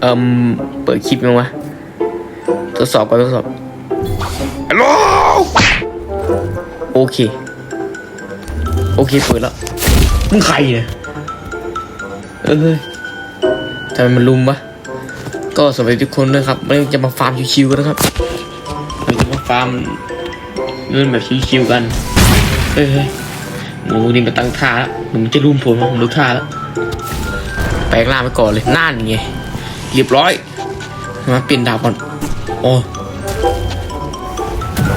เอ่มเปิดคลิปยังวะทดสอบก่อนทดสอบฮัลโหลโอเค โอเคเปิดแล้วมึงใครเนี่ยเออเฮ้ยทำไมมันลุมวะก็สวัสดีทุกคนด้วยครับวันนี้จะมาฟาร์มชิวๆกันนะครับเราจะมาฟาร์มเงินแบบชิวๆกันเฮ้ยเฮ้ยหมูนี่มาตั้งท่าแล้วหนูมันจะรุมผมนะผมรู้ท่าแล้วแปลงร่างไปก่อนเลยนั่นไง เรียบร้อยมาเปลี่ยนดาบก่อนโอ้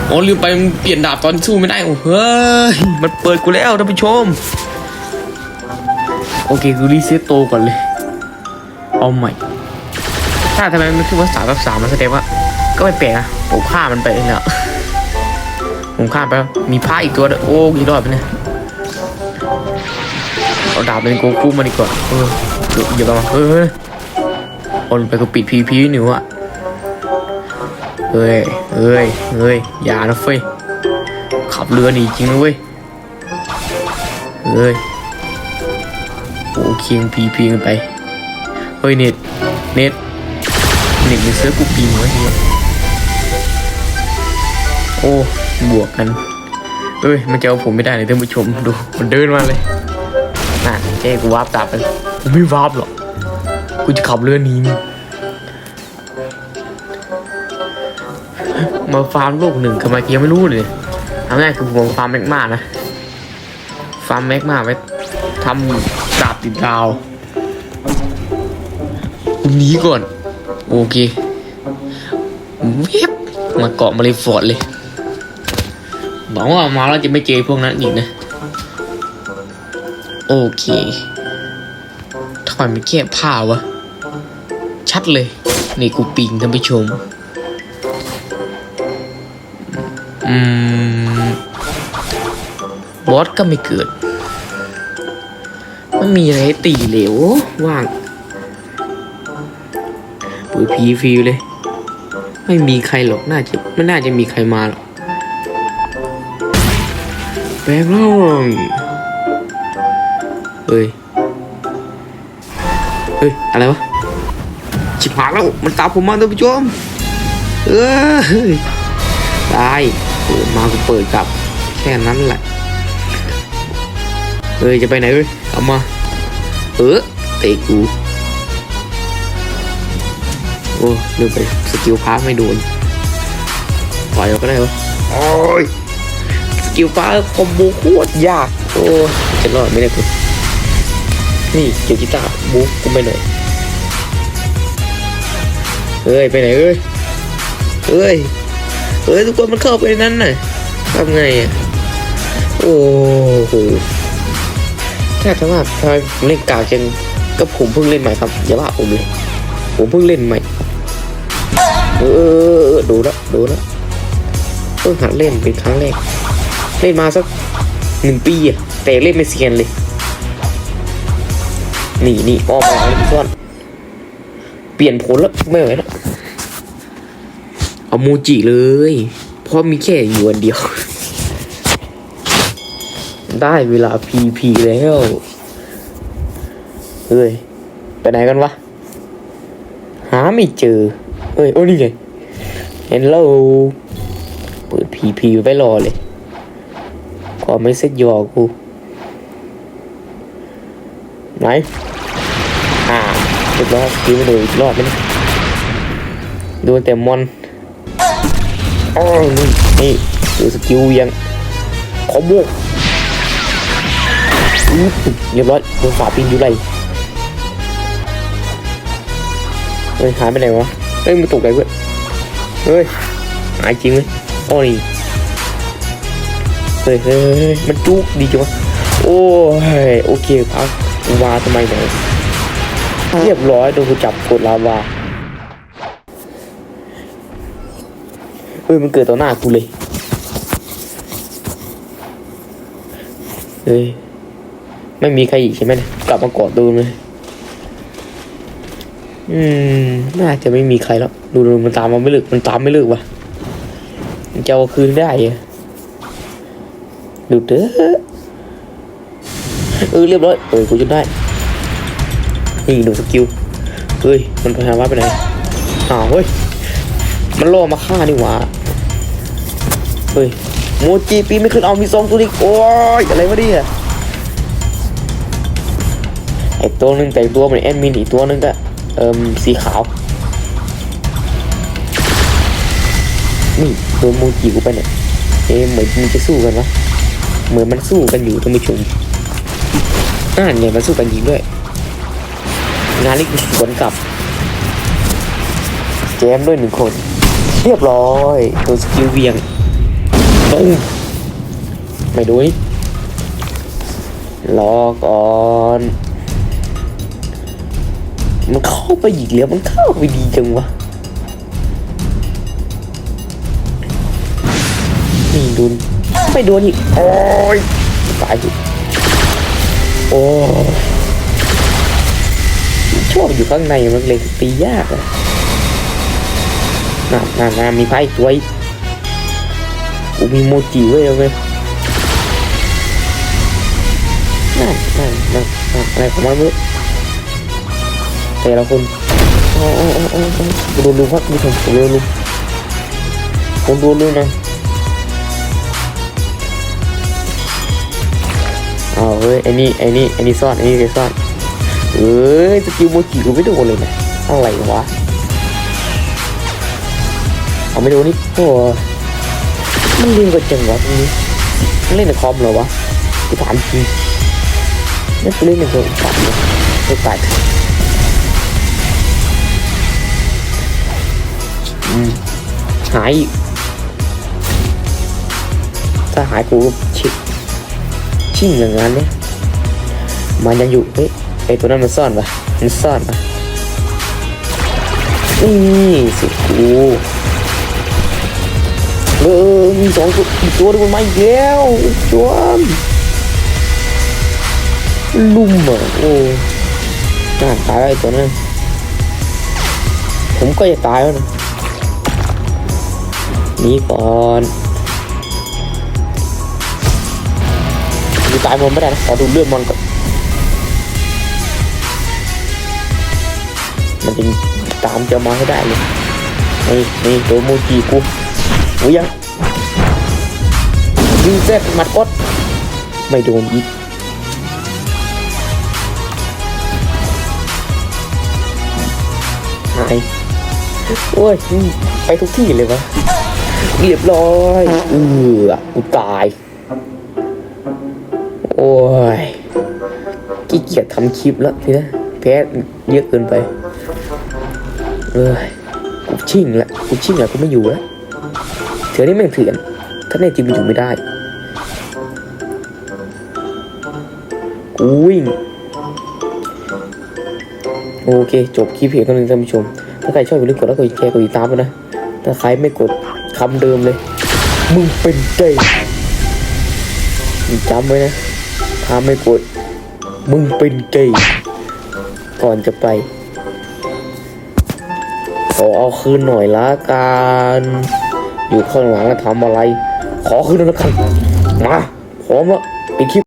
โอ้ลืมไปเปลี่ยนดาบตอนสู้ไม่ได้โอ้เฮ้ยมันเปิดกูแล้วท่านผู้ชม โอเคกูรีเซ็ตโตก่อนเลย เอาใหม่ ถ้าทำไมมันขึ้นว่าสามกับสามมันแสดงว่า ก็ไม่แปลกอะผมฆ่ามันไปแล้วผมฆ่าไปแล้วมีผ้าอีกตัวด้วยโอ้กี่รอบไปเนี่ยเอาดาบเป็นโกกูมาดีกว่าเออเดี๋ยวอย่ามาเฮ้ย โอนไปก็ปิดพีพีหนูอะเฮ้ยเฮ้ยเฮ้ยอย่านะเฟ้ยขับเรือหนีจริงนะเว้ยเฮ้ยโอ้เคียงพีพีกันไป เฮ้ยเน็ตเน็ตเน็ตมันเสื้อกูปีนวะเฮียโอ้บวกกันเอ้ยมันจะเอาผมไม่ได้เลยท่านผู้ชมดูมันเดินมาเลยน่ะเจ๊กูวาร์ปตามไปกูไม่วาร์ปหรอก กูจะขับเรือหนี้มึงมาฟาร์มโลกหนึ่งทำไมเกูยังไม่รู้เลยทำแรกคือผมฟาร์มแมกมานะ ฟาร์มแมกมาไว้ทำดาบติดดาวกูหนีก่อน โอเคเว็บมาเกาะมาเลยฟอร์ดเลยหวังว่ามาแล้วจะไม่เจอพวกนั้นอีกนะ โอเค ทำไมมันแค่ผ้าวะ ชัดเลย นี่กูปิงท่านผู้ชม อืม บอสก็ไม่เกิด มันมีอะไรตีเหลวว่างปุ๋ยพีฟิวเลย ไม่มีใครหรอก น่าจะไม่น่าจะมีใครมาหรอกแปลงร่างเฮ้ย เฮ้ยอะไรวะชิบหายแล้วมันตามผมมาท่านผู้ชมเออเฮ้ยได้เปิดมากูเปิดกลับ แค่นั้นแหละเฮ้ยจะไปไหนเว้ยเอามา เออเตะกูโอ้ลืมไปสกิลพาร์ไม่โดนปล่อยเราก็ได้วะโอ้ยสกิลฟ้าคอมโบโคตรยาก โอ้จะรอดไม่ได้กู นี่เกี่ยวกีตาร์บุ๊กกูไปหน่อยเฮ้ยไปไหนเอ้ยเฮ้ยเฮ้ยทุกคนมันเข้าไปนั้นน่ะทำไงอะโอ้โหแค่ทำว่าทำไมผมเล่นกากจังก็ผมเพิ่งเล่นใหม่ครับอย่าว่าผมเลยผมเพิ่งเล่นใหม่เออดูแล้วดูแล้วเพิ่งหัดเล่นเป็นครั้งแรกเล่นมาสักหนึ่งปีอะแต่เล่นไม่เซียนเลย นี่นี่ออมาแล้วพี่ก้อนเปลี่ยนผลแล้วไม่ไหวแล้วเอาโมจิเลย เพราะมีแค่อยู่อันเดียว ได้เวลาพีพีแล้วเฮ้ย ไปไหนกันวะ หาไม่เจอ เฮ้ย โอ้นี่ไงเห็นแล้วเปิดพีพีไว้รอเลย ขอไม่เซ็ตยอกู ไหนอ่าเรียบร้อยคิวไม่โดนอีกรอบไหมเนี่ยโดนแต่มอนอ๋อนี่นี่ดูสกิลยังคอมโบอือเรียบร้อยโดนฝาปินอยู่ไรเฮ้ยหายไปไหนวะเฮ้ยมันตกใจเว้ยเฮ้ยหายจริงเลยโอ้ยเฮ้ยเฮ้ยมันจุกดีจังวะโอ้ยโอเคครับ วาทำไมเนี่ยเรียบร้อยโดนกูจับกดลาวาเอ้ยมันเกิดต่อหน้ากูเลยเฮ้ยไม่มีใครอีกใช่ไหมเนี่ยกลับมากอดดูเลยอืม น่าจะไม่มีใครแล้ว ดูดูมันตามมาไม่เลิกมันตามไม่เลิกว่ะจะเอาคืนได้อะดูเด้อ เออเรียบร้อยเออกูจนได้นี่ดูสกิลเฮ้ยมันพยายามว่าไปไหนอ้าวเฮ้ยมันล่อมาฆ่านี่หว่าเฮ้ยโมจิปีไม่ขึ้นเอามีสองตัวอีกโอ้ยอะไรวะเนี่ยไอตัวนึงแต่งตัวเหมือนแอดมินอีกตัวนึงก็เอ่มสีขาวนี่โดนโมจิกูไปเนี่ยเอ๊ะเหมือนมันจะสู้กันวะเหมือนมันสู้กันอยู่ท่านผู้ชม อ่าเนี่ยมันสู้กันจริงด้วย งานนี้คือสวนกลับแจมด้วยหนึ่งคน เรียบร้อยตัวสกิลเวียงตุ้งไม่ดูนี่รอก่อนมันเข้าไปอีกแล้วมันเข้าไปดีจังวะนี่ดูนไม่โดนอีกโอ้ยตายอีก โอ้ยชอบอยู่ข้างในมันเลยตียากอะน่าน่าน่ามีไพ่ตัวอีกกูมีโมจิไว้เลยเว้ยนั่นนั่นนั่นนั่นอะไรของมันไม่รู้แต่ละคนโอ้โอ้โอ้โอ้โดนลุมครับคุณผู้ชมโดนลุมผมโดนลุมนะ เอาเฮ้ยไอ้นี่ไอ้นี่ไอ้นี่ซ่อนไอ้นี่ไปซ่อนเอ้ยสกิลโมจิกูไม่โดนเลยนะอะไรวะเอาไม่โดนนี่โอ้มันเล่นกันจังวะตรงนี้มันเล่นในคอมเหรอวะกูถามจริงนี่กูเล่นในโทรศัพท์เลยไม่ตายหายถ้าหายกูชิบ ชิ่งอย่างนั้นเนี่ยมันยังอยู่เฮ้ยไอตัวนั้นมันซ่อนปะมันซ่อนปะนี่สุดกูเออมีสองตัวอีกตัวหนึงมันมาอีกแล้วจวนลุ่มอะโอ้น่าตายไอตัวนั้นผมก็จะตายแล้วนะนี่ก่อน ตายมันไม่ได้นะขอดูเลือดมันก่อนมันจะตามจะมาให้ได้เลยนี่นี่ตัวโมจิกูโอ้ยยังยิงเซตหมัดกดไม่โดนอีกหายโอ้ยไปทุกที่เลยวะเรียบร้อยเออกูตาย ขี้เกียจทำคลิปแล้วทีนะแพ้เยอะเกินไปเอ้ยกูชิ่งละกูชิ่งละกูไม่อยู่แล้วเถื่อนี่แม่งเถื่อนถ้าในจริงมันอยู่ไม่ได้กูวิ่งโอเค จบคลิปเพียงเท่านี้ท่านผู้ชม ถ้าใครชอบอย่าลืมกดไลค์กดแชร์กดติดตามด้วยนะ ถ้าใครไม่กดคำเดิมเลย มึงเป็นเกย์จำไว้นะถ้าไม่กด มึงเป็นเกย์ก่อนจะไป ขอเอาคืนหน่อยละกันอยู่ข้างหลังแล้วทำอะไร ขอคืนน่อยละกันมาพร้อมแล้วปิดคลิป